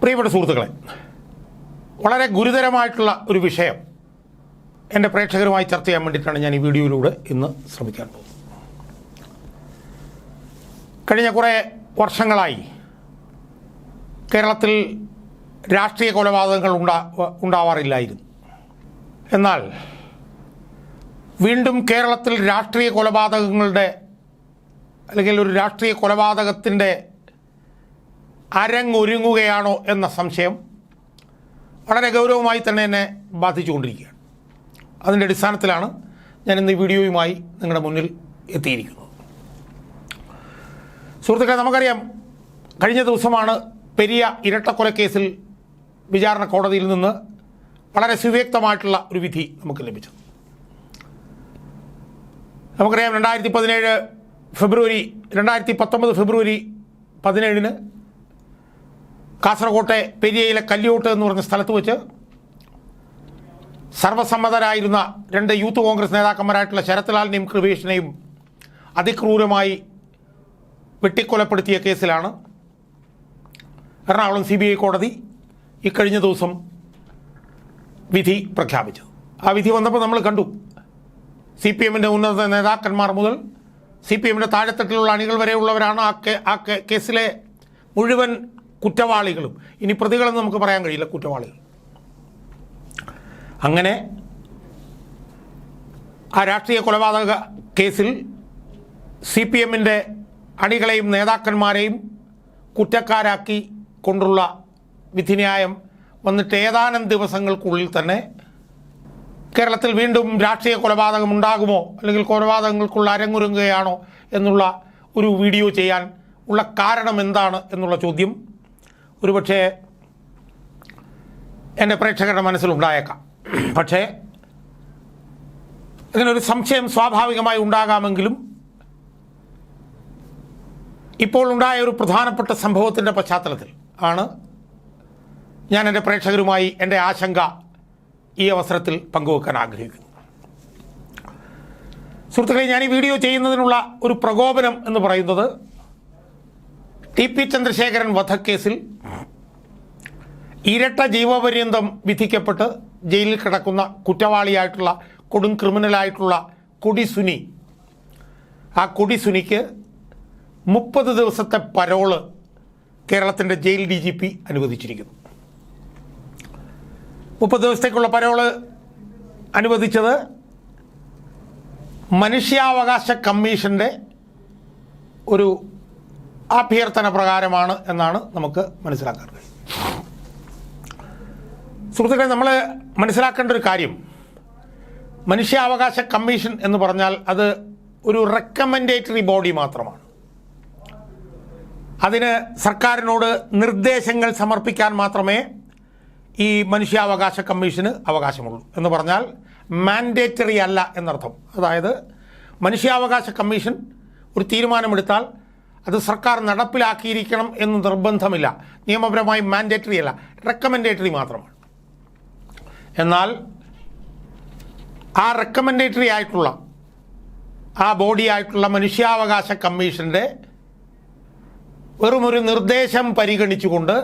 പ്രിയപ്പെട്ട സുഹൃത്തുക്കളെ വളരെ ഗുരുതരമായിട്ടുള്ള ഒരു വിഷയം എന്റെ പ്രേക്ഷകരുമായി ചർച്ച ചെയ്യാൻ വേണ്ടിയിട്ടാണ് ഞാൻ ഈ വീഡിയോയിലൂടെ ഇന്ന് ശ്രമിക്കാൻ പോകുന്നത്. കഴിഞ്ഞ കുറേ വർഷങ്ങളായി കേരളത്തിൽ രാഷ്ട്രീയ കൊലപാതകങ്ങൾ ഉണ്ടാ ഉണ്ടാവാറില്ലായിരുന്നു. എന്നാൽ വീണ്ടും കേരളത്തിൽ രാഷ്ട്രീയ കൊലപാതകങ്ങളുടെ അല്ലെങ്കിൽ ഒരു രാഷ്ട്രീയ കൊലപാതകത്തിന്റെ അരങ്ങൊരുങ്ങുകയാണോ എന്ന സംശയം വളരെ ഗൗരവമായി തന്നെ എന്നെ ബാധിച്ചുകൊണ്ടിരിക്കുകയാണ്. അതിന്റെ അടിസ്ഥാനത്തിലാണ് ഞാൻ ഇന്ന് വീഡിയോയുമായി നിങ്ങളുടെ മുന്നിൽ എത്തിയിരിക്കുന്നത്. സുഹൃത്തുക്കളെ നമുക്കറിയാം കഴിഞ്ഞ ദിവസമാണ് പെരിയ ഇരട്ടക്കൊലക്കേസിൽ വിചാരണ കോടതിയിൽ നിന്ന് വളരെ സുവ്യക്തമായിട്ടുള്ള ഒരു വിധി നമുക്ക് ലഭിച്ചത്. നമുക്കറിയാം രണ്ടായിരത്തി പതിനേഴ് ഫെബ്രുവരി രണ്ടായിരത്തി പത്തൊമ്പത് ഫെബ്രുവരി പതിനേഴിന് കാസർകോട്ടെ പെരിയയിലെ കല്യോട്ട് എന്ന് പറഞ്ഞ സ്ഥലത്ത് വെച്ച് സർവസമ്മതരായിരുന്ന രണ്ട് യൂത്ത് കോൺഗ്രസ് നേതാക്കന്മാരായിട്ടുള്ള ശരത്ലാലിനെയും കൃപേഷിനെയും അതിക്രൂരമായി വെട്ടിക്കൊലപ്പെടുത്തിയ കേസിലാണ് എറണാകുളം സി ബി ഐ കോടതി ഇക്കഴിഞ്ഞ ദിവസം വിധി പ്രഖ്യാപിച്ചത്. ആ വിധി വന്നപ്പോൾ നമ്മൾ കണ്ടു. സി പി എമ്മിന്റെ ഉന്നത നേതാക്കന്മാർ മുതൽ സി പി എമ്മിന്റെ താഴെത്തട്ടിലുള്ള അണികൾ വരെയുള്ളവരാണ് ആ കേസിലെ മുഴുവൻ കുറ്റവാളികളും. ഇനി പ്രതികളെന്ന് നമുക്ക് പറയാൻ കഴിയില്ല കുറ്റവാളികൾ. അങ്ങനെ ആ രാഷ്ട്രീയ കൊലപാതക കേസിൽ സി പി എമ്മിന്റെ അണികളെയും നേതാക്കന്മാരെയും കുറ്റക്കാരാക്കി കൊണ്ടുള്ള വിധിന്യായം വന്നിട്ട് ഏതാനും ദിവസങ്ങൾക്കുള്ളിൽ തന്നെ കേരളത്തിൽ വീണ്ടും രാഷ്ട്രീയ കൊലപാതകം ഉണ്ടാകുമോ? അല്ലെങ്കിൽ കൊലപാതകങ്ങൾക്കുള്ള അരങ്ങൊരുങ്ങുകയാണോ? എന്നുള്ള ഒരു വീഡിയോ ചെയ്യാൻ ഉള്ള കാരണം എന്താണ് എന്നുള്ള ചോദ്യം ഒരുപക്ഷെ എന്റെ പ്രേക്ഷകരുടെ മനസ്സിലുണ്ടായേക്കാം. പക്ഷേ ഇതിനൊരു സംശയം സ്വാഭാവികമായി ഉണ്ടാകാമെങ്കിലും ഇപ്പോൾ ഉണ്ടായ ഒരു പ്രധാനപ്പെട്ട സംഭവത്തിന്റെ പശ്ചാത്തലത്തിൽ ആണ് ഞാൻ എന്റെ പ്രേക്ഷകരുമായി എന്റെ ആശങ്ക ഈ അവസരത്തിൽ പങ്കുവെക്കാൻ ആഗ്രഹിക്കുന്നു. സുഹൃത്തുക്കളെ ഞാൻ ഈ വീഡിയോ ചെയ്യുന്നതിനുള്ള ഒരു പ്രകോപനം എന്ന് പറയുന്നത് ടി പി ചന്ദ്രശേഖരൻ വധക്കേസിൽ ഇരട്ട ജീവപര്യന്തം വിധിക്കപ്പെട്ട് ജയിലിൽ കിടക്കുന്ന കുറ്റവാളിയായിട്ടുള്ള കൊടും ക്രിമിനലായിട്ടുള്ള കൊടിസുനി. ആ കൊടിസുനിക്ക് മുപ്പത് ദിവസത്തെ പരോൾ കേരളത്തിന്റെ ജയിൽ ഡി ജി പി അനുവദിച്ചിരിക്കുന്നു. മുപ്പത് ദിവസത്തേക്കുള്ള പരോൾ അനുവദിച്ചത് മനുഷ്യാവകാശ കമ്മീഷന്റെ ഒരു അഭ്യർത്ഥന പ്രകാരമാണ് എന്നാണ് നമുക്ക് മനസ്സിലാക്കാൻ കഴിയും സുഹൃത്തുക്കളെ നമ്മൾ മനസ്സിലാക്കേണ്ട ഒരു കാര്യം. മനുഷ്യാവകാശ കമ്മീഷൻ എന്ന് പറഞ്ഞാൽ അത് ഒരു റെക്കമെൻഡേറ്ററി ബോഡി മാത്രമാണ്. അതിന് സർക്കാരിനോട് നിർദ്ദേശങ്ങൾ സമർപ്പിക്കാൻ മാത്രമേ ഈ മനുഷ്യാവകാശ കമ്മീഷന് അവകാശമുള്ളൂ എന്ന് പറഞ്ഞാൽ മാൻഡേറ്ററി അല്ല എന്നർത്ഥം. അതായത് മനുഷ്യാവകാശ കമ്മീഷൻ ഒരു തീരുമാനമെടുത്താൽ അത് സർക്കാർ നടപ്പിലാക്കിയിരിക്കണം എന്ന് നിർബന്ധമില്ല. നിയമപരമായി മാൻഡേറ്ററി അല്ല റെക്കമെൻഡേറ്ററി മാത്രമാണ്. എന്നാൽ ആ റെക്കമെൻഡേറ്ററി ആയിട്ടുള്ള ആ ബോഡി ആയിട്ടുള്ള മനുഷ്യാവകാശ കമ്മീഷന്റെ വെറുമൊരു നിർദ്ദേശം പരിഗണിച്ചുകൊണ്ട്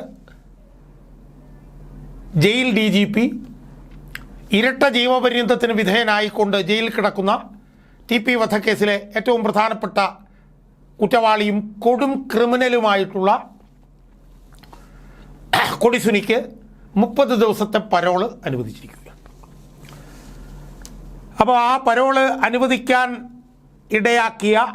ജയിൽ ഡി ജി പി ഇരട്ട ജീവപര്യന്തത്തിന് വിധേയനായിക്കൊണ്ട് ജയിലിൽ കിടക്കുന്ന ടി പി വധക്കേസിലെ ഏറ്റവും പ്രധാനപ്പെട്ട കുറ്റവാളിയും കൊടും ക്രിമിനലുമായിട്ടുള്ള കൊടിസുനിക്ക് മുപ്പത് ദിവസത്തെ പരോൾ അനുവദിച്ചിരിക്കുകയാണ്. അപ്പോൾ ആ പരോൾ അനുവദിക്കാൻ ഇടയാക്കിയ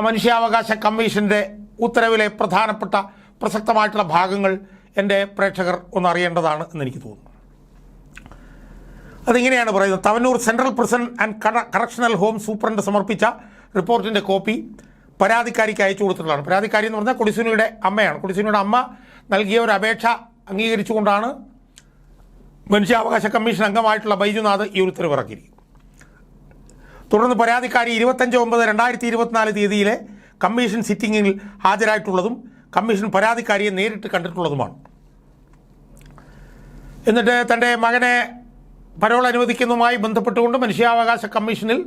മനുഷ്യാവകാശ കമ്മീഷന്റെ ഉത്തരവിലെ പ്രധാനപ്പെട്ട പ്രസക്തമായിട്ടുള്ള ഭാഗങ്ങൾ എന്റെ പ്രേക്ഷകർ ഒന്ന് അറിയേണ്ടതാണ് എന്ന് എനിക്ക് തോന്നുന്നു. അതിങ്ങനെയാണ് പറയുന്നത്. Tavanur central prison and correctional home superintendent സമർപ്പിച്ച റിപ്പോർട്ടിന്റെ കോപ്പി പരാതിക്കാരിക്ക് അയച്ചു കൊടുത്തിട്ടുള്ളതാണ്. പരാതിക്കാരി എന്ന് പറഞ്ഞാൽ കൊടിസുനിയുടെ അമ്മയാണ്. കൊടിസുനിയുടെ അമ്മ നൽകിയ ഒരു അപേക്ഷ അംഗീകരിച്ചുകൊണ്ടാണ് മനുഷ്യാവകാശ കമ്മീഷൻ അംഗമായിട്ടുള്ള ബൈജുനാഥ് ഈ ഉത്തരവ് ഇറക്കിയിരിക്കുന്നത്. തുടർന്ന് പരാതിക്കാരി ഇരുപത്തഞ്ച് ഒമ്പത് രണ്ടായിരത്തി ഇരുപത്തിനാല് തീയതിയിലെ കമ്മീഷൻ സിറ്റിംഗിൽ ഹാജരായിട്ടുള്ളതും കമ്മീഷൻ പരാതിക്കാരിയെ നേരിട്ട് കണ്ടിട്ടുള്ളതുമാണ്. എന്നിട്ട് തന്റെ മകനെ പരോൾ അനുവദിക്കുന്നതുമായി ബന്ധപ്പെട്ടുകൊണ്ട് മനുഷ്യാവകാശ കമ്മീഷനിൽ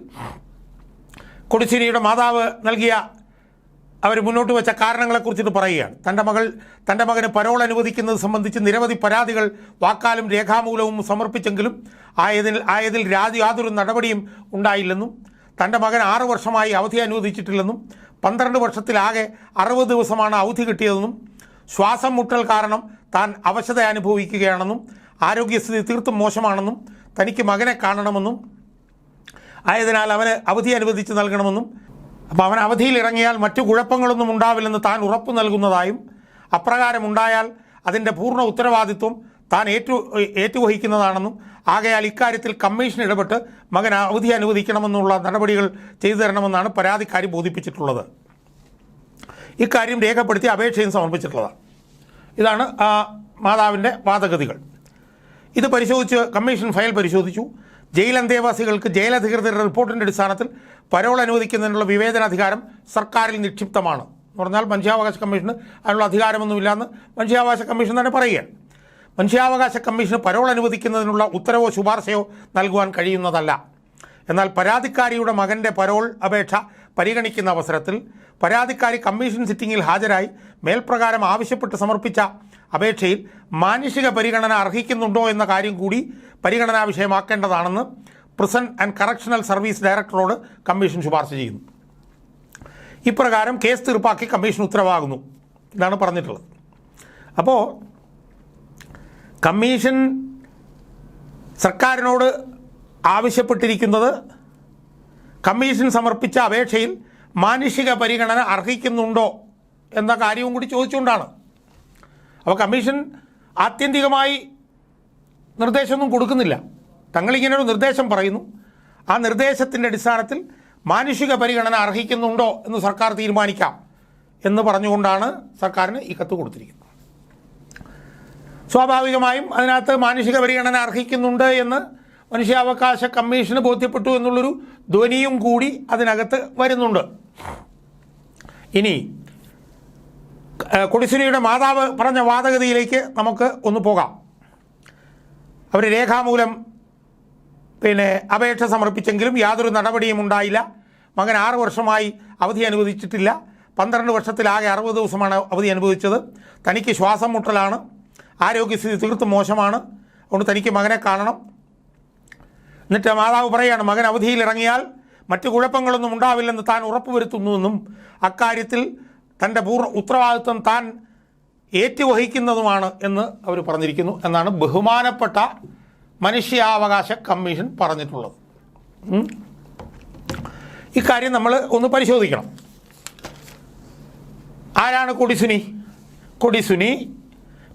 കൊടിശ്ശേരിയുടെ മാതാവ് നൽകിയ അവർ മുന്നോട്ട് വെച്ച കാരണങ്ങളെക്കുറിച്ചിട്ട് പറയുകയാണ്. തന്റെ മകൾ തന്റെ മകന് പരോൾ അനുവദിക്കുന്നത് സംബന്ധിച്ച് നിരവധി പരാതികൾ വാക്കാലും രേഖാമൂലവും സമർപ്പിച്ചെങ്കിലും ആയതിൽ ആയതിൽ യാതൊരു നടപടിയും ഉണ്ടായില്ലെന്നും തന്റെ മകൻ ആറു വർഷമായി അവധി അനുവദിച്ചിട്ടില്ലെന്നും പന്ത്രണ്ട് വർഷത്തിലാകെ അറുപത് ദിവസമാണ് അവധി കിട്ടിയതെന്നും ശ്വാസം മുട്ടൽ കാരണം താൻ അവശത അനുഭവിക്കുകയാണെന്നും ആരോഗ്യസ്ഥിതി തീർത്തും മോശമാണെന്നും തനിക്ക് മകനെ കാണണമെന്നും ആയതിനാൽ അവന് അവധി അനുവദിച്ച് നൽകണമെന്നും അപ്പോൾ അവൻ അവധിയിൽ ഇറങ്ങിയാൽ മറ്റു കുഴപ്പങ്ങളൊന്നും ഉണ്ടാവില്ലെന്ന് താൻ ഉറപ്പു നൽകുന്നതായും അപ്രകാരം ഉണ്ടായാൽ അതിന്റെ പൂർണ ഉത്തരവാദിത്വം താൻ ഏറ്റു ഏറ്റുവഹിക്കുന്നതാണെന്നും ആകയാൽ ഇക്കാര്യത്തിൽ കമ്മീഷൻ ഇടപെട്ട് മകൻ അവധി അനുവദിക്കണമെന്നുള്ള നടപടികൾ ചെയ്തു തരണമെന്നാണ് പരാതിക്കാരി ബോധിപ്പിച്ചിട്ടുള്ളത്. ഇക്കാര്യം രേഖപ്പെടുത്തി അപേക്ഷയും സമർപ്പിച്ചിട്ടുള്ളതാണ്. ഇതാണ് മാതാവിന്റെ വാദഗതികൾ. ഇത് പരിശോധിച്ച് കമ്മീഷൻ ഫയൽ പരിശോധിച്ചു. ജയിൽ അന്തേവാസികൾക്ക് ജയിലധികൃതരുടെ റിപ്പോർട്ടിന്റെ അടിസ്ഥാനത്തിൽ പരോൾ അനുവദിക്കുന്നതിനുള്ള വിവേചനാധികാരം സർക്കാരിൽ നിക്ഷിപ്തമാണ് എന്ന് പറഞ്ഞാൽ മനുഷ്യാവകാശ കമ്മീഷന് അതിനുള്ള അധികാരമൊന്നുമില്ലെന്ന് മനുഷ്യാവകാശ കമ്മീഷൻ തന്നെ പറയുകയാണ്. മനുഷ്യാവകാശ കമ്മീഷന് പരോൾ അനുവദിക്കുന്നതിനുള്ള ഉത്തരവോ ശുപാർശയോ നൽകുവാൻ കഴിയുന്നതല്ല. എന്നാൽ പരാതിക്കാരിയുടെ മകന്റെ പരോൾ അപേക്ഷ പരിഗണിക്കുന്ന അവസരത്തിൽ പരാതിക്കാരി കമ്മീഷൻ സിറ്റിംഗിൽ ഹാജരായി മേൽപ്രകാരം ആവശ്യപ്പെട്ട് സമർപ്പിച്ച അപേക്ഷയിൽ മാനുഷിക പരിഗണന അർഹിക്കുന്നുണ്ടോ എന്ന കാര്യം കൂടി പരിഗണനാ വിഷയമാക്കേണ്ടതാണെന്ന് പ്രിസൺ ആൻഡ് കറക്ഷണൽ സർവീസ് ഡയറക്ടറോട് കമ്മീഷൻ ശുപാർശ ചെയ്യുന്നു. ഇപ്രകാരം കേസ് തീർപ്പാക്കി കമ്മീഷൻ ഉത്തരവാകുന്നു. എന്നാണ് പറഞ്ഞിട്ടുള്ളത്. അപ്പോൾ കമ്മീഷൻ സർക്കാരിനോട് ആവശ്യപ്പെട്ടിരിക്കുന്നത് കമ്മീഷൻ സമർപ്പിച്ച അപേക്ഷയിൽ മാനുഷിക പരിഗണന അർഹിക്കുന്നുണ്ടോ എന്ന കാര്യവും കൂടി ചോദിച്ചുകൊണ്ടാണ്. അപ്പോൾ കമ്മീഷൻ ആത്യന്തികമായി നിർദ്ദേശമൊന്നും കൊടുക്കുന്നില്ല. തങ്ങളിങ്ങനെ ഒരു നിർദ്ദേശം പറയുന്നു. ആ നിർദ്ദേശത്തിന്റെ അടിസ്ഥാനത്തിൽ മാനുഷിക പരിഗണന അർഹിക്കുന്നുണ്ടോ എന്ന് സർക്കാർ തീരുമാനിക്കാം എന്ന് പറഞ്ഞുകൊണ്ടാണ് സർക്കാരിന് ഈ കത്ത് കൊടുത്തിരിക്കുന്നത്. സ്വാഭാവികമായും അതിനകത്ത് മാനുഷിക പരിഗണന അർഹിക്കുന്നുണ്ട് എന്ന് മനുഷ്യാവകാശ കമ്മീഷന് ബോധ്യപ്പെട്ടു എന്നുള്ളൊരു ധ്വനിയും കൂടി അതിനകത്ത് വരുന്നുണ്ട്. ഇനി കൊടിസുനിയുടെ മാതാവ് പറഞ്ഞ വാദഗതിയിലേക്ക് നമുക്ക് ഒന്ന് പോകാം. അവർ രേഖാമൂലം പിന്നെ അപേക്ഷ സമർപ്പിച്ചെങ്കിലും യാതൊരു നടപടിയും ഉണ്ടായില്ല. മകൻ ആറ് വർഷമായി അവധി അനുവദിച്ചിട്ടില്ല. പന്ത്രണ്ട് വർഷത്തിലാകെ അറുപത് ദിവസമാണ് അവധി അനുവദിച്ചത്. തനിക്ക് ശ്വാസം മുട്ടലാണ്. ആരോഗ്യസ്ഥിതി തീർത്തും മോശമാണ്. അതുകൊണ്ട് തനിക്ക് മകനെ കാണണം. എന്നിട്ട് മാതാവ് പറയുകയാണ് മകൻ അവധിയിൽ ഇറങ്ങിയാൽ മറ്റു കുഴപ്പങ്ങളൊന്നും ഉണ്ടാവില്ലെന്ന് താൻ ഉറപ്പുവരുത്തുന്നുവെന്നും അക്കാര്യത്തിൽ തന്റെ പൂർണ ഉത്തരവാദിത്വം താൻ ഏറ്റുവഹിക്കുന്നതുമാണ് എന്ന് അവർ പറഞ്ഞിരിക്കുന്നു എന്നാണ് ബഹുമാനപ്പെട്ട മനുഷ്യാവകാശ കമ്മീഷൻ പറഞ്ഞിട്ടുള്ളത്. ഇക്കാര്യം നമ്മൾ ഒന്ന് പരിശോധിക്കണം. ആരാണ് കൊടിസുനി? കൊടിസുനി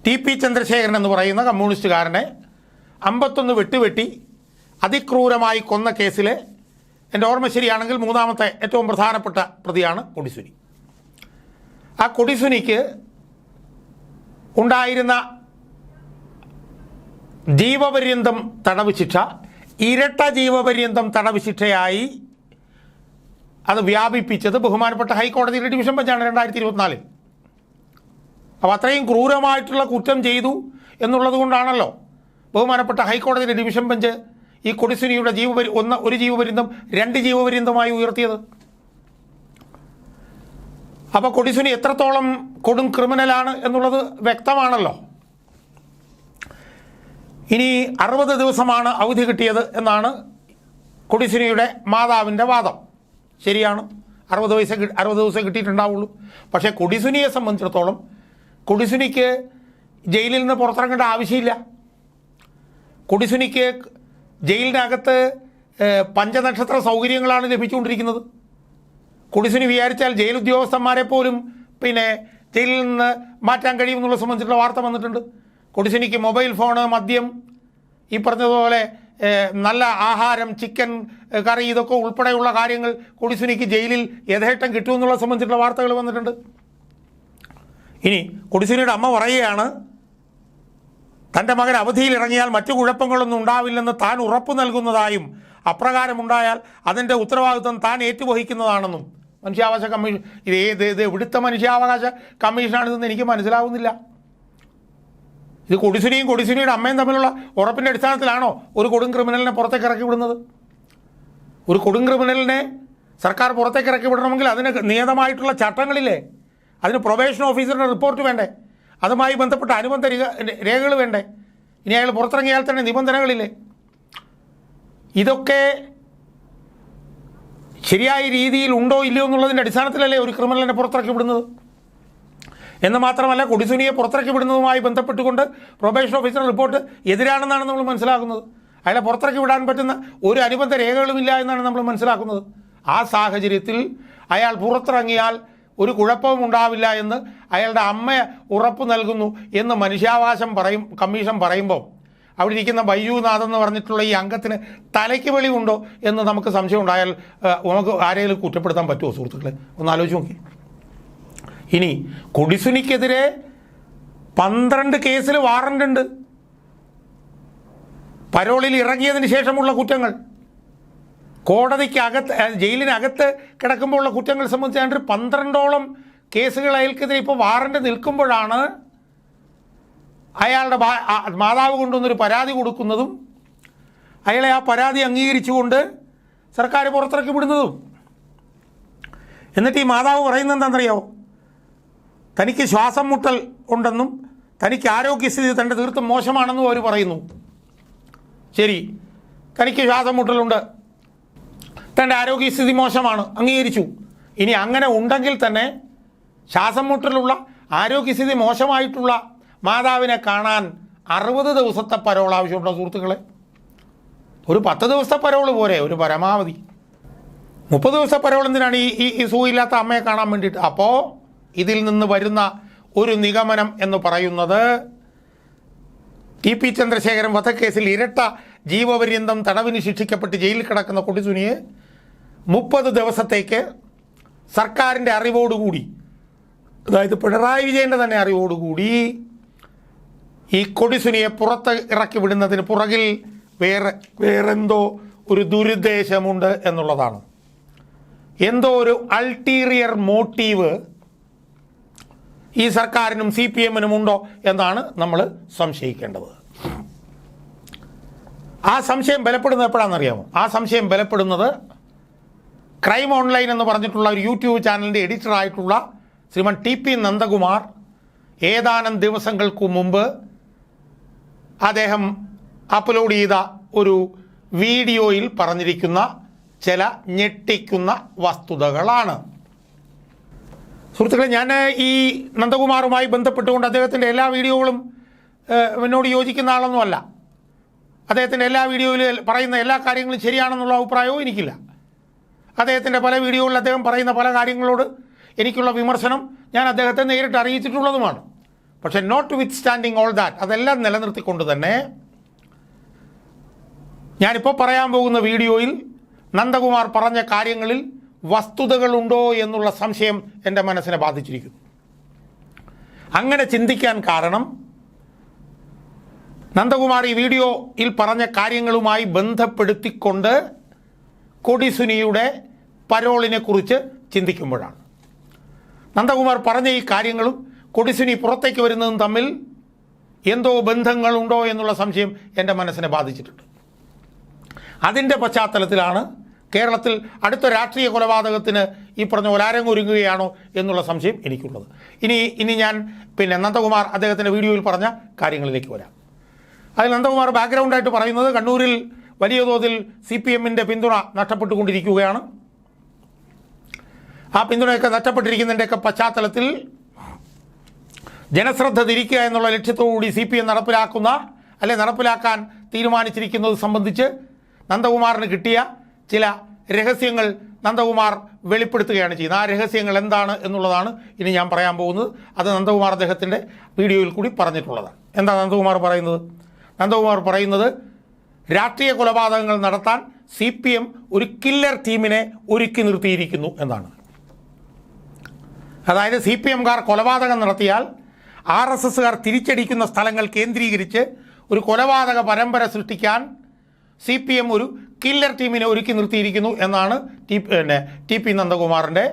ടി പി ചന്ദ്രശേഖരൻ എന്ന് പറയുന്ന കമ്മ്യൂണിസ്റ്റുകാരനെ അമ്പത്തൊന്ന് വെട്ടുവെട്ടി അതിക്രൂരമായി കൊന്ന കേസിലെ എന്റെ ഓർമ്മ ശരിയാണെങ്കിൽ മൂന്നാമത്തെ ഏറ്റവും പ്രധാനപ്പെട്ട പ്രതിയാണ് കൊടിസുനി. ആ കൊടിസുനിക്ക് ഉണ്ടായിരുന്ന ജീവപര്യന്തം തടവ് ശിക്ഷ ഇരട്ട ജീവപര്യന്തം തടവ് ശിക്ഷയായി അത് വ്യാപിപ്പിച്ചത് ബഹുമാനപ്പെട്ട ഹൈക്കോടതിയുടെ ഡിവിഷൻ ബെഞ്ചാണ് രണ്ടായിരത്തി ഇരുപത്തിനാലിൽ അപ്പോൾ അത്രയും ക്രൂരമായിട്ടുള്ള കുറ്റം ചെയ്തു എന്നുള്ളത് കൊണ്ടാണല്ലോ ബഹുമാനപ്പെട്ട ഹൈക്കോടതിയുടെ ഡിവിഷൻ ബെഞ്ച് ഈ കൊടിസുനിയുടെ ജീവപരി ഒന്ന് ഒരു ജീവപര്യന്തം രണ്ട് ജീവപര്യന്തമായി ഉയർത്തിയത്. അപ്പോൾ കൊടിസുനി എത്രത്തോളം കൊടും ക്രിമിനലാണ് എന്നുള്ളത് വ്യക്തമാണല്ലോ. ഇനി അറുപത് ദിവസമാണ് അവധി കിട്ടിയത് എന്നാണ് കൊടിസുനിയുടെ മാതാവിന്റെ വാദം. ശരിയാണ്. അറുപത് വയസ്സ് അറുപത് ദിവസം കിട്ടിയിട്ടുണ്ടാവുള്ളൂ. പക്ഷേ കൊടിസുനിയെ സംബന്ധിച്ചിടത്തോളം കൊടിസുനിക്ക് ജയിലിൽ നിന്ന് പുറത്തിറങ്ങേണ്ട ആവശ്യമില്ല. കൊടിസുനിക്ക് ജയിലിനകത്ത് പഞ്ചനക്ഷത്ര സൗകര്യങ്ങളാണ് ലഭിച്ചുകൊണ്ടിരിക്കുന്നത്. കൊടിസുനി വിചാരിച്ചാൽ ജയിൽ ഉദ്യോഗസ്ഥന്മാരെ പോലും പിന്നെ ജയിലിൽ നിന്ന് മാറ്റാൻ കഴിയുമെന്നുള്ള സംബന്ധിച്ചിട്ടുള്ള വാർത്ത വന്നിട്ടുണ്ട്. കൊടിസുനിക്ക് മൊബൈൽ ഫോണ് മദ്യം ഈ പറഞ്ഞതുപോലെ നല്ല ആഹാരം ചിക്കൻ കറി ഇതൊക്കെ ഉൾപ്പെടെയുള്ള കാര്യങ്ങൾ കൊടിസുനിക്ക് ജയിലിൽ യഥേഷ്ടം കിട്ടുമെന്നുള്ള സംബന്ധിച്ചിട്ടുള്ള വാർത്തകൾ വന്നിട്ടുണ്ട്. ഇനി കൊടിസുനിയുടെ അമ്മ പറയുകയാണ് തന്റെ മകൻ അവധിയിൽ ഇറങ്ങിയാൽ മറ്റു കുഴപ്പങ്ങളൊന്നും ഉണ്ടാവില്ലെന്ന് താൻ ഉറപ്പു നൽകുന്നതായും അപ്രകാരമുണ്ടായാൽ അതിന്റെ ഉത്തരവാദിത്വം താൻ ഏറ്റുവഹിക്കുന്നതാണെന്നും മനുഷ്യാവകാശ കമ്മീഷൻ ഇത് ഏത് ഇത് എവിടുത്തെ മനുഷ്യാവകാശ കമ്മീഷനാണിതെന്ന് എനിക്ക് മനസ്സിലാവുന്നില്ല. ഇത് കൊടിസുനിയും കൊടിസുനിയുടെ അമ്മയും തമ്മിലുള്ള ഉറപ്പിന്റെ അടിസ്ഥാനത്തിലാണോ ഒരു കൊടും ക്രിമിനലിനെ പുറത്തേക്ക് ഇറക്കി വിടുന്നത്? ഒരു കൊടും ക്രിമിനലിനെ സർക്കാർ പുറത്തേക്ക് ഇറക്കി വിടണമെങ്കിൽ അതിന് നിയതമായിട്ടുള്ള ചട്ടങ്ങളില്ലേ? അതിന് പ്രൊബേഷൻ ഓഫീസറുടെ റിപ്പോർട്ട് വേണ്ടേ? അതുമായി ബന്ധപ്പെട്ട അനുബന്ധ രേഖ- രേഖകൾ വേണ്ടേ? ഇനി അയാൾ പുറത്തിറങ്ങിയാൽ തന്നെ നിബന്ധനകളില്ലേ? ഇതൊക്കെ ശരിയായ രീതിയിൽ ഉണ്ടോ ഇല്ലയോ എന്നുള്ളതിന്റെ അടിസ്ഥാനത്തിലല്ലേ ഒരു ക്രിമിനലിനെ പുറത്തിറക്കി വിടുന്നത്? എന്ന് മാത്രമല്ല കൊടിസുനിയെ പുറത്തിറക്കി വിടുന്നതുമായി ബന്ധപ്പെട്ടുകൊണ്ട് പ്രൊബേഷൻ ഓഫീസറുടെ റിപ്പോർട്ട് എതിരാണെന്നാണ് നമ്മൾ മനസ്സിലാക്കുന്നത്. അയാളെ പുറത്തിറക്കി വിടാൻ പറ്റുന്ന ഒരു അനുബന്ധ രേഖകളുമില്ല എന്നാണ് നമ്മൾ മനസ്സിലാക്കുന്നത്. ആ സാഹചര്യത്തിൽ അയാൾ പുറത്തിറങ്ങിയാൽ ഒരു കുഴപ്പവും ഉണ്ടാവില്ല എന്ന് അയാളുടെ അമ്മ ഉറപ്പ് നൽകുന്നു എന്ന് മനുഷ്യാവകാശം പറയും കമ്മീഷൻ പറയുമ്പോൾ. അവിടെ ഇരിക്കുന്ന ബൈജുനാഥ് എന്ന് പറഞ്ഞിട്ടുള്ള ഈ അംഗത്തിന് തലയ്ക്ക് വെളിവുണ്ടോ എന്ന് നമുക്ക് സംശയം ഉണ്ടായാൽ നമുക്ക് ആരെങ്കിലും കുറ്റപ്പെടുത്താൻ പറ്റുമോ സുഹൃത്തുക്കളെ? ഒന്ന് ആലോചിച്ച് നോക്കി. ഇനി കൊടിസുനിക്കെതിരെ പന്ത്രണ്ട് കേസിൽ വാറണ്ട് ഉണ്ട്. പരോളിൽ ഇറങ്ങിയതിന് ശേഷമുള്ള കുറ്റങ്ങൾ. കോടതിക്ക് അകത്ത് ജയിലിനകത്ത് കിടക്കുമ്പോഴുള്ള കുറ്റങ്ങൾ സംബന്ധിച്ചാണ്ട് പന്ത്രണ്ടോളം കേസുകൾ അയാൾക്കെതിരെ ഇപ്പോൾ വാറണ്ട് നിൽക്കുമ്പോഴാണ് അയാളുടെ മാതാവ് കൊണ്ടുവന്നൊരു പരാതി കൊടുക്കുന്നതും അയാളെ ആ പരാതി അംഗീകരിച്ചുകൊണ്ട് സർക്കാർ പുറത്തിറക്കി വിടുന്നതും. എന്നിട്ട് ഈ മാതാവ് പറയുന്നത് എന്താണെന്നറിയാമോ തനിക്ക് ശ്വാസം മുട്ടൽ ഉണ്ടെന്നും തനിക്ക് ആരോഗ്യസ്ഥിതി തന്റെ തീർത്തും മോശമാണെന്നും അവർ പറയുന്നു. ശരി. തനിക്ക് ശ്വാസം മുട്ടലുണ്ട്. തന്റെ ആരോഗ്യസ്ഥിതി മോശമാണ്. അംഗീകരിച്ചു. ഇനി അങ്ങനെ ഉണ്ടെങ്കിൽ തന്നെ ശ്വാസം മുട്ടലുള്ള ആരോഗ്യസ്ഥിതി മോശമായിട്ടുള്ള മാതാവിനെ കാണാൻ അറുപത് ദിവസത്തെ പരോൾ ആവശ്യമുണ്ടോ സുഹൃത്തുക്കളെ? ഒരു പത്ത് ദിവസത്തെ പരോൾ പോരെ ഒരു പരമാവധി. മുപ്പത് ദിവസത്തെ പരോൾ എന്തിനാണ് ഈ ഈ സുഖമില്ലാത്ത അമ്മയെ കാണാൻ വേണ്ടിയിട്ട്? അപ്പോൾ ഇതിൽ നിന്ന് വരുന്ന ഒരു നിഗമനം എന്ന് പറയുന്നത് ടി പി ചന്ദ്രശേഖരൻ വധക്കേസിൽ ഇരട്ട ജീവപര്യന്തം തടവിന് ശിക്ഷിക്കപ്പെട്ട് ജയിലിൽ കിടക്കുന്ന കൊടിസുനിയെ മുപ്പത് ദിവസത്തേക്ക് സർക്കാരിന്റെ അറിവോടുകൂടി അതായത് പിണറായി വിജയന്റെ തന്നെ അറിവോടുകൂടി ഈ കൊടിസുനിയെ പുറത്ത് ഇറക്കി വിടുന്നതിന് പുറകിൽ വേറെ വേറെന്തോ ഒരു ദുരുദ്ദേശമുണ്ട് എന്നുള്ളതാണ്. എന്തോ ഒരു അൾട്ടീരിയർ മോട്ടീവ് ഈ സർക്കാരിനും സി പി എമ്മിനും ഉണ്ടോ എന്നാണ് നമ്മൾ സംശയിക്കേണ്ടത്. ആ സംശയം ബലപ്പെടുന്നത് എപ്പോഴാണെന്നറിയാമോ? ആ സംശയം ബലപ്പെടുന്നത് ക്രൈം ഓൺലൈൻ എന്ന് പറഞ്ഞിട്ടുള്ള ഒരു യൂട്യൂബ് ചാനലിന്റെ എഡിറ്ററായിട്ടുള്ള ശ്രീമൻ ടി പി നന്ദകുമാർ ഏതാനും ദിവസങ്ങൾക്ക് മുമ്പ് അദ്ദേഹം അപ്ലോഡ് ചെയ്ത ഒരു വീഡിയോയിൽ പറഞ്ഞിരിക്കുന്ന ചില ഞെട്ടിക്കുന്ന വസ്തുതകളാണ്. സുഹൃത്തുക്കളെ ഞാൻ ഈ നന്ദകുമാറുമായി ബന്ധപ്പെട്ടുകൊണ്ട് അദ്ദേഹത്തിന്റെ എല്ലാ വീഡിയോകളും എന്നോട് യോജിക്കുന്ന ആളൊന്നുമല്ല. അദ്ദേഹത്തിന്റെ എല്ലാ വീഡിയോയിൽ പറയുന്ന എല്ലാ കാര്യങ്ങളും ശരിയാണെന്നുള്ള അഭിപ്രായവും എനിക്കില്ല. അദ്ദേഹത്തിന്റെ പല വീഡിയോകളിൽ അദ്ദേഹം പറയുന്ന പല കാര്യങ്ങളോട് എനിക്കുള്ള വിമർശനം ഞാൻ അദ്ദേഹത്തെ നേരിട്ട് അറിയിച്ചിട്ടുള്ളതുമാണ്. പക്ഷേ notwithstanding all that അതെല്ലാം നിലനിർത്തിക്കൊണ്ട് തന്നെ ഞാനിപ്പോൾ പറയാൻ പോകുന്ന വീഡിയോയിൽ നന്ദകുമാർ പറഞ്ഞ കാര്യങ്ങളിൽ വസ്തുതകളുണ്ടോ എന്നുള്ള സംശയം എന്റെ മനസ്സിനെ ബാധിച്ചിരിക്കുന്നു. അങ്ങനെ ചിന്തിക്കാൻ കാരണം നന്ദകുമാർ ഈ വീഡിയോയിൽ പറഞ്ഞ കാര്യങ്ങളുമായി ബന്ധപ്പെടുത്തിക്കൊണ്ട് കൊടിസുനിയുടെ പരോളിനെ കുറിച്ച് ചിന്തിക്കുമ്പോഴാണ്. നന്ദകുമാർ പറഞ്ഞ ഈ കാര്യങ്ങളും കൊടിസുനി പുറത്തേക്ക് വരുന്നതും തമ്മിൽ എന്തോ ബന്ധങ്ങളുണ്ടോ എന്നുള്ള സംശയം എന്റെ മനസ്സിനെ ബാധിച്ചിട്ടുണ്ട്. അതിന്റെ പശ്ചാത്തലത്തിലാണ് കേരളത്തിൽ അടുത്ത രാഷ്ട്രീയ കൊലപാതകത്തിന് ഈ പറഞ്ഞ ഒലാരങ്ങൊരുങ്ങുകയാണോ എന്നുള്ള സംശയം എനിക്കുള്ളത്. ഇനി ഇനി ഞാൻ പിന്നെ നന്ദകുമാർ അദ്ദേഹത്തിന്റെ വീഡിയോയിൽ പറഞ്ഞ കാര്യങ്ങളിലേക്ക് വരാം. അതിൽ നന്ദകുമാർ ബാക്ക്ഗ്രൗണ്ടായിട്ട് പറയുന്നത് കണ്ണൂരിൽ വലിയ തോതിൽ സി പി എമ്മിന്റെ പിന്തുണ നഷ്ടപ്പെട്ടുകൊണ്ടിരിക്കുകയാണ്. ആ പിന്തുണയൊക്കെ നഷ്ടപ്പെട്ടിരിക്കുന്നതിന്റെയൊക്കെ പശ്ചാത്തലത്തിൽ ജനശ്രദ്ധ തിരിക്കുക എന്നുള്ള ലക്ഷ്യത്തോടുകൂടി സി പി എം നടപ്പിലാക്കുന്ന അല്ലെ നടപ്പിലാക്കാൻ തീരുമാനിച്ചിരിക്കുന്നത് സംബന്ധിച്ച് നന്ദകുമാറിന് കിട്ടിയ ചില രഹസ്യങ്ങൾ നന്ദകുമാർ വെളിപ്പെടുത്തുകയാണ് ചെയ്യുന്നത്. ആ രഹസ്യങ്ങൾ എന്താണ് എന്നുള്ളതാണ് ഇനി ഞാൻ പറയാൻ പോകുന്നത്. അത് നന്ദകുമാർ അദ്ദേഹത്തിന്റെ വീഡിയോയിൽ കൂടി പറഞ്ഞിട്ടുള്ളതാണ്. എന്താ നന്ദകുമാർ പറയുന്നത്? നന്ദകുമാർ പറയുന്നത് രാഷ്ട്രീയ കൊലപാതകങ്ങൾ നടത്താൻ സി പി എം ഒരു കില്ലർ ടീമിനെ ഒരുക്കി നിർത്തിയിരിക്കുന്നു എന്നാണ്. അതായത് സി പി എംകാർ കൊലപാതകം നടത്തിയാൽ ആർ എസ് എസ്സുകാർ തിരിച്ചടിക്കുന്ന സ്ഥലങ്ങൾ കേന്ദ്രീകരിച്ച് ഒരു കൊലപാതക പരമ്പര സൃഷ്ടിക്കാൻ സി പി എം ഒരു കില്ലർ ടീമിനെ ഒരുക്കി നിർത്തിയിരിക്കുന്നു എന്നാണ് ടി പിന്നെ ടി പി നന്ദകുമാറിന്റെ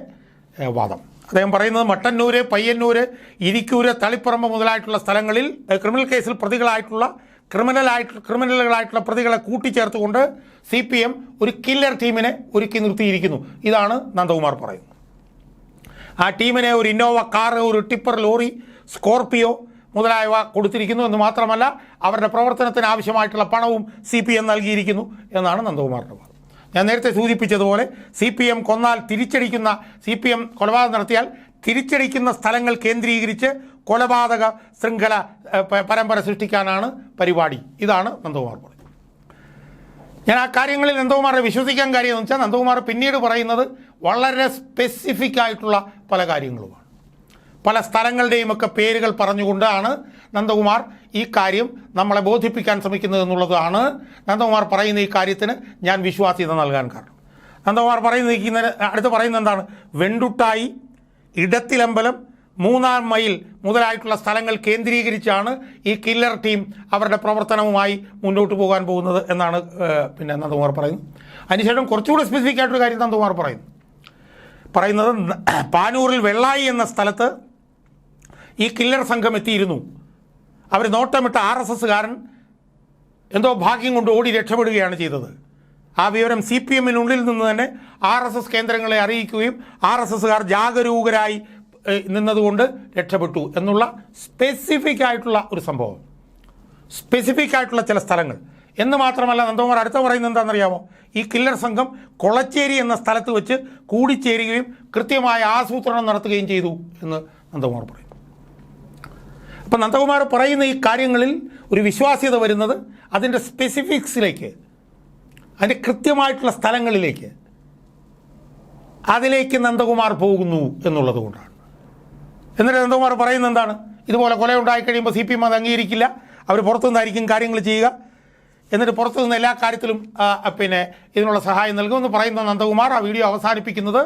വാദം. അദ്ദേഹം പറയുന്നത് മട്ടന്നൂര് പയ്യന്നൂര് ഇരിക്കൂര് തളിപ്പറമ്പ് മുതലായിട്ടുള്ള സ്ഥലങ്ങളിൽ ക്രിമിനൽ കേസിൽ പ്രതികളായിട്ടുള്ള ക്രിമിനലായിട്ട് ക്രിമിനലുകളായിട്ടുള്ള പ്രതികളെ കൂട്ടിച്ചേർത്തുകൊണ്ട് സി പി എം ഒരു കില്ലർ ടീമിനെ ഒരുക്കി നിർത്തിയിരിക്കുന്നു. ഇതാണ് നന്ദകുമാർ പറയുന്നത്. ആ ടീമിനെ ഒരു ഇന്നോവ കാർ ഒരു ടിപ്പർ ലോറി സ്കോർപിയോ മുതലായവ കൊടുത്തിരിക്കുന്നു എന്ന് മാത്രമല്ല അവരുടെ പ്രവർത്തനത്തിന് ആവശ്യമായിട്ടുള്ള പണവും സി പി എം നൽകിയിരിക്കുന്നു എന്നാണ് നന്ദകുമാറിന്റെ വാദം. ഞാൻ നേരത്തെ സൂചിപ്പിച്ചതുപോലെ സി പി എം കൊന്നാൽ തിരിച്ചടിക്കുന്ന സി പി എം കൊലപാതകം നടത്തിയാൽ തിരിച്ചടിക്കുന്ന സ്ഥലങ്ങൾ കേന്ദ്രീകരിച്ച് കൊലപാതക ശൃംഖല പരമ്പര സൃഷ്ടിക്കാനാണ് പരിപാടി. ഇതാണ് നന്ദകുമാർ പറഞ്ഞത് ഞാൻ ആ കാര്യങ്ങളിൽ നന്ദകുമാറെ വിശ്വസിക്കാൻ കാര്യം എന്ന് വെച്ചാൽ നന്ദകുമാർ പിന്നീട് പറയുന്നത് വളരെ സ്പെസിഫിക് ആയിട്ടുള്ള പല കാര്യങ്ങളുമാണ്. പല സ്ഥലങ്ങളുടെയും ഒക്കെ പേരുകൾ പറഞ്ഞുകൊണ്ടാണ് നന്ദകുമാർ ഈ കാര്യം നമ്മളെ ബോധിപ്പിക്കാൻ ശ്രമിക്കുന്നത് എന്നുള്ളതാണ്. നന്ദകുമാർ പറയുന്ന ഈ കാര്യത്തിന് ഞാൻ വിശ്വാസ്യത നൽകാൻ കാരണം. നന്ദകുമാർ പറയുന്ന അടുത്ത് പറയുന്നത് എന്താണ്? വെണ്ടുട്ടായി ഇടത്തിലമ്പലം മൂന്നാം മൈൽ മുതലായിട്ടുള്ള സ്ഥലങ്ങൾ കേന്ദ്രീകരിച്ചാണ് ഈ കില്ലർ ടീം അവരുടെ പ്രവർത്തനവുമായി മുന്നോട്ട് പോകാൻ പോകുന്നത് എന്നാണ് പിന്നെ നന്ദകുമാർ പറയുന്നത് അതിനുശേഷം കുറച്ചുകൂടി സ്പെസിഫിക് ആയിട്ടൊരു കാര്യം നന്ദകുമാർ പറയുന്നു. പറയുന്നത് പാനൂറിൽ വെള്ളായി എന്ന സ്ഥലത്ത് ഈ കില്ലർ സംഘം എത്തിയിരുന്നു. അവർ നോട്ടമിട്ട ആർ എസ് എസ്സുകാരൻ എന്തോ ഭാഗ്യം കൊണ്ട് ഓടി രക്ഷപ്പെടുകയാണ് ചെയ്തത്. ആ വിവരം സി പി എമ്മിനുള്ളിൽ നിന്ന് തന്നെ ആർ എസ് എസ് കേന്ദ്രങ്ങളെ അറിയിക്കുകയും ആർ എസ് എസ്സുകാർ ജാഗരൂകരായി നിന്നതുകൊണ്ട് രക്ഷപ്പെട്ടു എന്നുള്ള സ്പെസിഫിക് ആയിട്ടുള്ള ഒരു സംഭവം. സ്പെസിഫിക് ആയിട്ടുള്ള ചില സ്ഥലങ്ങൾ. എന്ന് മാത്രമല്ല നന്ദകുമാർ അടുത്ത പറയുന്നത് എന്താണെന്നറിയാമോ? ഈ കില്ലർ സംഘം കൊളച്ചേരി എന്ന സ്ഥലത്ത് വെച്ച് കൂടിച്ചേരുകയും കൃത്യമായ ആസൂത്രണം നടത്തുകയും ചെയ്തു എന്ന് നന്ദകുമാർ പറയും അപ്പം നന്ദകുമാർ പറയുന്ന ഈ കാര്യങ്ങളിൽ ഒരു വിശ്വാസ്യത വരുന്നത് അതിന്റെ സ്പെസിഫിക്സിലേക്ക് അതിന്റെ കൃത്യമായിട്ടുള്ള സ്ഥലങ്ങളിലേക്ക്. അതിലേക്ക് നന്ദകുമാർ പോകുന്നു എന്നുള്ളത് കൊണ്ടാണ്. എന്നിട്ട് നന്ദകുമാർ പറയുന്നത് എന്താണ്? ഇതുപോലെ കൊല ഉണ്ടായി കഴിയുമ്പോൾ സി പി എം അത് അംഗീകരിക്കില്ല. അവർ പുറത്തുനിന്നായിരിക്കും കാര്യങ്ങൾ ചെയ്യുക. എന്നിട്ട് പുറത്തു നിന്ന് എല്ലാ കാര്യത്തിലും പിന്നെ ഇതിനുള്ള സഹായം നൽകുമെന്ന് പറയുന്ന നന്ദകുമാർ ആ വീഡിയോ അവസാനിപ്പിക്കുന്നത്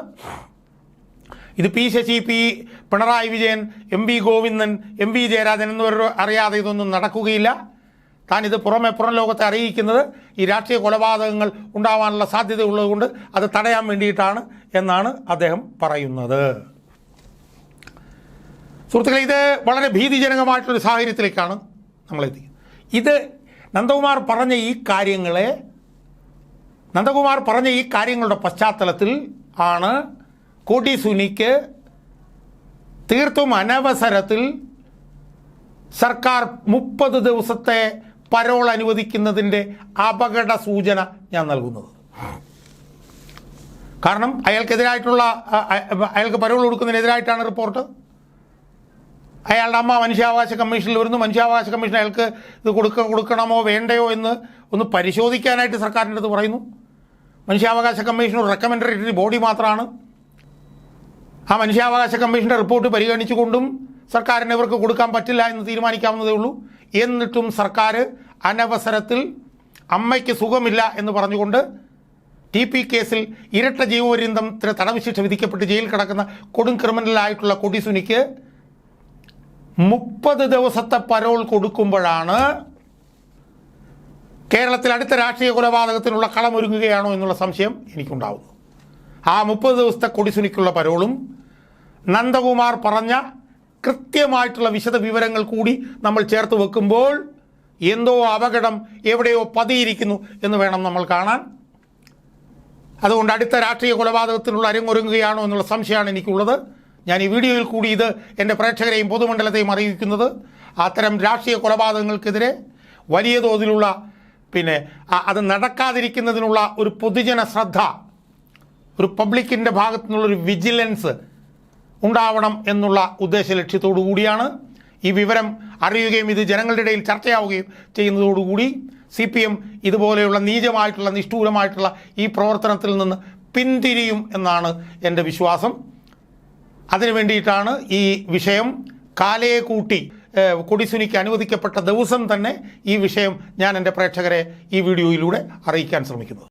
ഇത് P Sasi P Pinarayi Vijayan M V Govindan M V Jayarajan എന്നിവർ അറിയാതെ ഇതൊന്നും നടക്കുകയില്ല. താൻ ഇത് പുറമെ പുറം ലോകത്തെ അറിയിക്കുന്നത് ഈ രാഷ്ട്രീയ കൊലപാതകങ്ങൾ ഉണ്ടാവാനുള്ള സാധ്യത ഉള്ളതുകൊണ്ട് അത് തടയാൻ വേണ്ടിയിട്ടാണ് എന്നാണ് അദ്ദേഹം പറയുന്നത്. സുഹൃത്തുക്കളെ ഇത് വളരെ ഭീതിജനകമായിട്ടൊരു സാഹചര്യത്തിലേക്കാണ് നമ്മളെത്തിക്കുന്നത് ഇത് നന്ദകുമാർ പറഞ്ഞ ഈ കാര്യങ്ങളെ നന്ദകുമാർ പറഞ്ഞ ഈ കാര്യങ്ങളുടെ പശ്ചാത്തലത്തിൽ ആണ് കോടി സുനിക്ക് തീർത്തും അനവസരത്തിൽ സർക്കാർ മുപ്പത് ദിവസത്തെ പരോൾ അനുവദിക്കുന്നതിന്റെ അപകട സൂചന ഞാൻ നൽകുന്നത്. കാരണം അയാൾക്കെതിരായിട്ടുള്ള അയാൾക്ക് പരോൾ കൊടുക്കുന്നതിനെതിരായിട്ടാണ് റിപ്പോർട്ട്. അയാളുടെ അമ്മ മനുഷ്യാവകാശ കമ്മീഷനിൽ വരുന്നു. മനുഷ്യാവകാശ കമ്മീഷൻ അയാൾക്ക് ഇത് കൊടുക്ക കൊടുക്കണമോ വേണ്ടയോ എന്ന് ഒന്ന് പരിശോധിക്കാനായിട്ട് സർക്കാരിന്റെ അടുത്ത് പറയുന്നു. മനുഷ്യാവകാശ കമ്മീഷൻ ഒരു ബോഡി മാത്രമാണ്. ആ മനുഷ്യാവകാശ കമ്മീഷന്റെ റിപ്പോർട്ട് പരിഗണിച്ചുകൊണ്ടും സർക്കാരിന് ഇവർക്ക് കൊടുക്കാൻ പറ്റില്ല എന്ന് തീരുമാനിക്കാവുന്നതേ ഉള്ളൂ. എന്നിട്ടും സർക്കാർ അനവസരത്തിൽ അമ്മയ്ക്ക് സുഖമില്ല എന്ന് പറഞ്ഞുകൊണ്ട് ടി പി കേസിൽ ഇരട്ട ജീവപര്യന്തത്തിന് തടവ് ശിക്ഷ വിധിക്കപ്പെട്ട് ജയിലിൽ കിടക്കുന്ന കൊടും ക്രിമിനലായിട്ടുള്ള കൊടിസുനിക്ക് മുപ്പത് ദിവസത്തെ പരോൾ കൊടുക്കുമ്പോഴാണ് കേരളത്തിൽ അടുത്ത രാഷ്ട്രീയ കൊലപാതകത്തിനുള്ള കളമൊരുങ്ങുകയാണോ എന്നുള്ള സംശയം എനിക്കുണ്ടാവുന്നു. ആ മുപ്പത് ദിവസത്തെ കൊടിസുനിക്കുള്ള പരോളും നന്ദകുമാർ പറഞ്ഞ കൃത്യമായിട്ടുള്ള വിശദ വിവരങ്ങൾ കൂടി നമ്മൾ ചേർത്ത് വെക്കുമ്പോൾ എന്തോ അപകടം എവിടെയോ പതിയിരിക്കുന്നു എന്ന് വേണം നമ്മൾ കാണാൻ. അതുകൊണ്ട് അടുത്ത രാഷ്ട്രീയ കൊലപാതകത്തിനുള്ള അരങ്ങൊരുങ്ങുകയാണോ എന്നുള്ള സംശയമാണ് എനിക്കുള്ളത്. ഞാൻ ഈ വീഡിയോയിൽ കൂടി ഇത് എന്റെ പ്രേക്ഷകരെയും പൊതുമണ്ഡലത്തെയും അറിയിക്കുന്നത്. അത്തരം രാഷ്ട്രീയ കൊലപാതകങ്ങൾക്കെതിരെ വലിയ തോതിലുള്ള പിന്നെ അത് നടക്കാതിരിക്കുന്നതിനുള്ള ഒരു പൊതുജന ശ്രദ്ധ ഒരു പബ്ലിക്കിന്റെ ഭാഗത്തു നിന്നുള്ളൊരു വിജിലൻസ് ഉണ്ടാവണം എന്നുള്ള ഉദ്ദേശ ലക്ഷ്യത്തോടു കൂടിയാണ് ഈ വിവരം അറിയുകയും ഇത് ജനങ്ങളുടെ ഇടയിൽ ചർച്ചയാവുകയും ചെയ്യുന്നതോടുകൂടി സി പി എം ഇതുപോലെയുള്ള നീചമായിട്ടുള്ള നിഷ്ഠൂരമായിട്ടുള്ള ഈ പ്രവർത്തനത്തിൽ നിന്ന് പിന്തിരിയും എന്നാണ് എന്റെ വിശ്വാസം. അതിനു വേണ്ടിയിട്ടാണ് ഈ വിഷയം കാലയെ കൂട്ടി കൊടിസുനിക്ക് അനുവദിക്കപ്പെട്ട ദിവസം തന്നെ ഈ വിഷയം ഞാൻ എന്റെ പ്രേക്ഷകരെ ഈ വീഡിയോയിലൂടെ അറിയിക്കാൻ ശ്രമിക്കുന്നത്.